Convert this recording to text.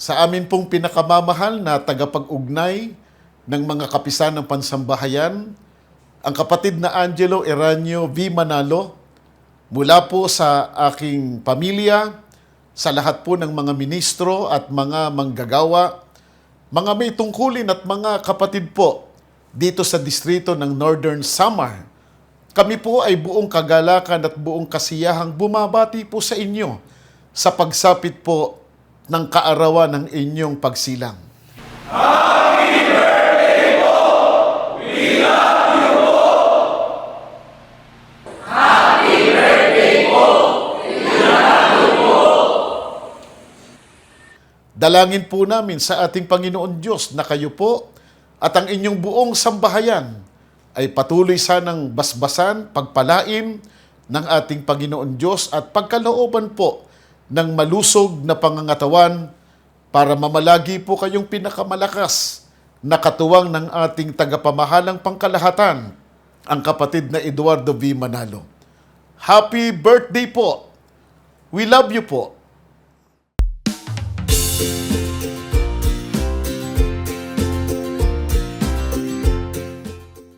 Sa amin pong pinakamamahal na tagapag-ugnay ng mga kapisan ng pansambahayan, ang kapatid na Angelo Eranio V. Manalo, mula po sa aking pamilya, sa lahat po ng mga ministro at mga manggagawa, mga may tungkulin at mga kapatid po dito sa distrito ng Northern Samar. Kami po ay buong kagalakan at buong kasiyahang bumabati po sa inyo sa pagsapit po ng kaarawan ng inyong pagsilang. Dalangin po namin sa ating Panginoon Diyos na kayo po at ang inyong buong sambahayan ay patuloy sanang basbasan, pagpalain ng ating Panginoon Diyos at pagkalooban po ng malusog na pangangatawan para mamalagi po kayong pinakamalakas na katuwang ng ating tagapamahalang pangkalahatan, ang kapatid na Eduardo V. Manalo. Happy birthday po! We love you po!